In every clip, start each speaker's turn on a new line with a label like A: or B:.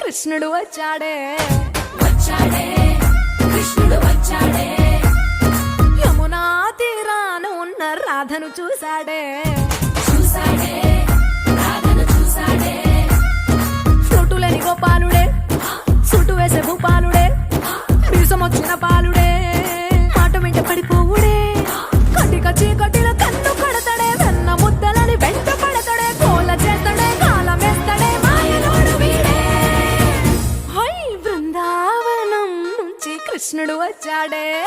A: కృష్ణుడు వచ్చాడే.
B: వచ్చాడే కృష్ణుడు వచ్చాడే. చూసాడే. రాధను చూసాడే.
A: ఫ్లూటులేని గోపాలుడే. సుటు వేసే భూపాలుడే. మీసం వచ్చిన పాలుడే మాట వెంట పడిపోవుడే. కటిక చీకటిలో కన్ను కడతాడే. వెన్న ముద్దలని వెంట పడతాడే. కోల చేస్తాడే కాలమేస్తాడే మాయలోడు వీడే. హై బృందావనం నుంచి కృష్ణుడు వచ్చాడే.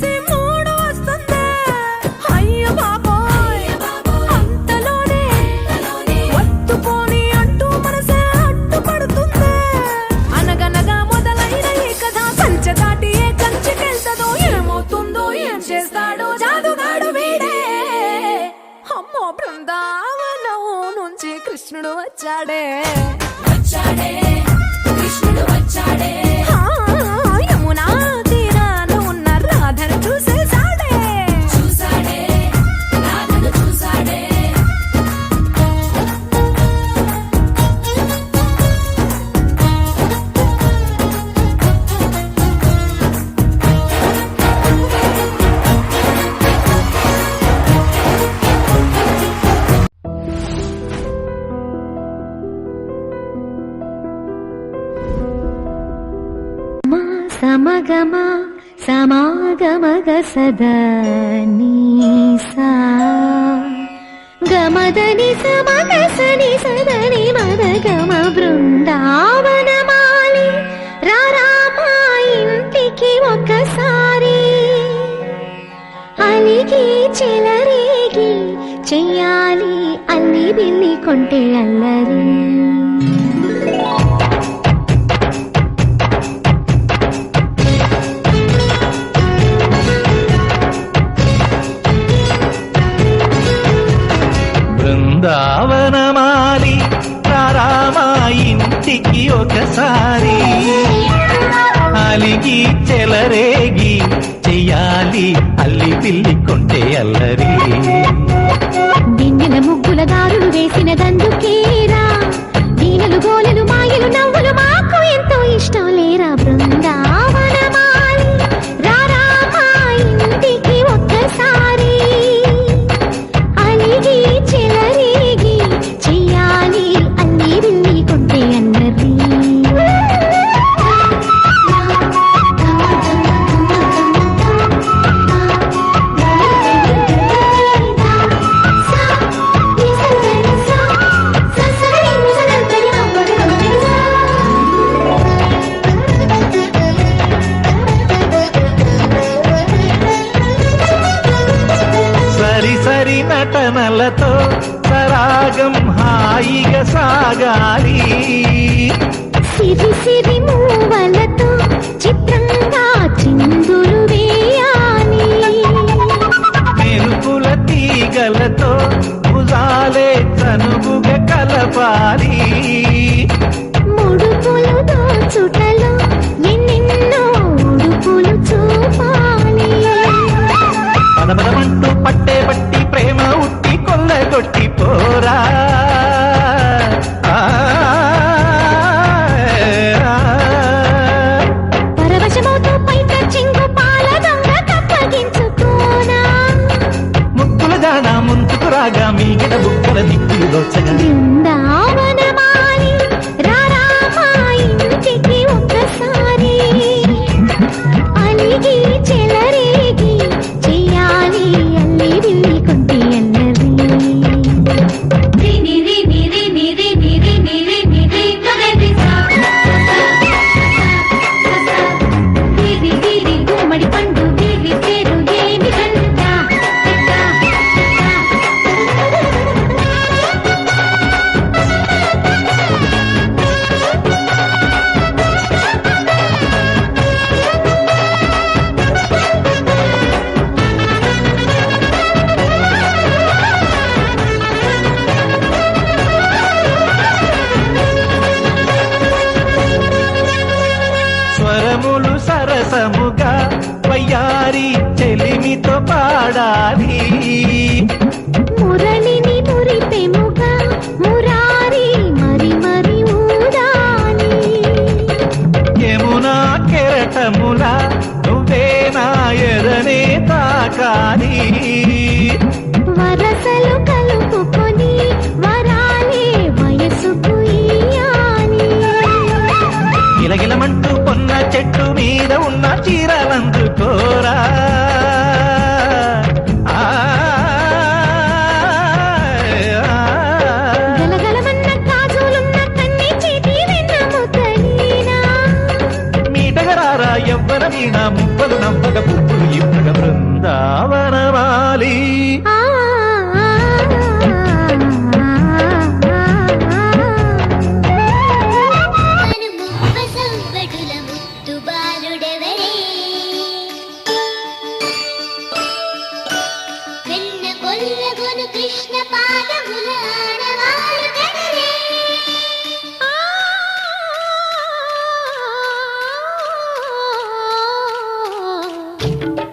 B: see
C: మా సమగమ సమాగమగ సదా నీసా. గమదని సమగసని సదని మదగమ బృందావనమాలి. రారామా ఇంటికి ఒకసారి అలిగి చెలరేగి చెయ్యాలి అల్లి బిల్లి కొంటే అల్లరి.
D: అలిగి చెలరేగి చెయ్యాలి అల్లి పిల్లి కొంటే అల్లరి.
C: దిన్నెల ముగ్గుల దారులు వేసిన దందుకేరా
D: నటనలతో తరాగం హాయిగ సాగాలి.
C: సిరి సిరి మూవలతో చిత్రంగా చిందులు వేయాలి.
D: మెరుపుల తీగలతో భుజాలే తనుగుగ కలపాలి.
C: ముడుపులు దోచుటలో Thank you.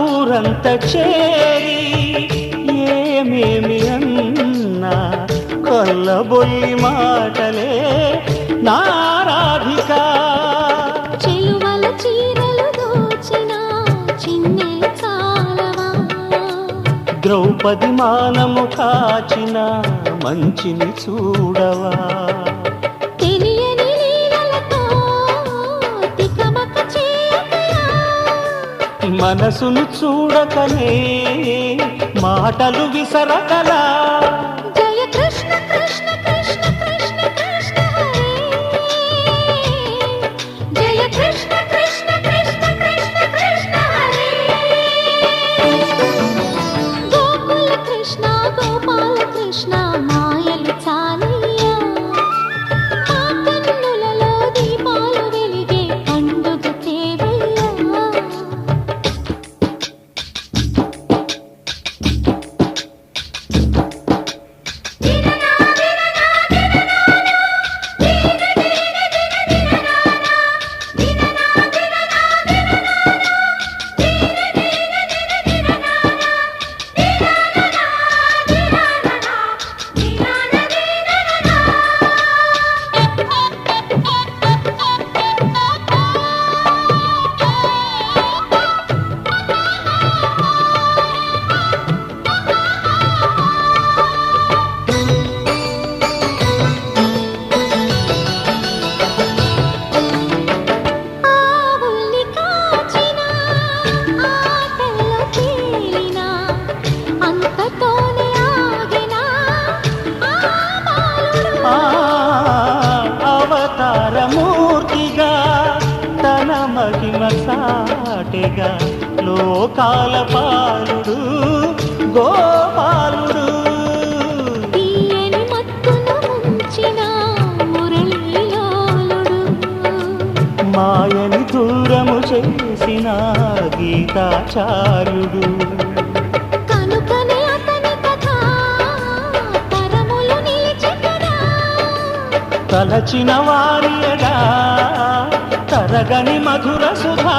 E: ఊరంత చేరి ఏమేమి అన్నా కొల్లబొల్లి మాటలే నారాధిక. ద్రౌపది మానము కాచిన మంచిని చూడవా? మనసును చూడకనే మాటలు విసరకలా.
C: కృష్ణ గోపాల కృష్ణ మాయలు
E: చాలా పుట్టిన గీతాచార్యుడు. తలచిన వారియడా తరగని మధుర సుధా.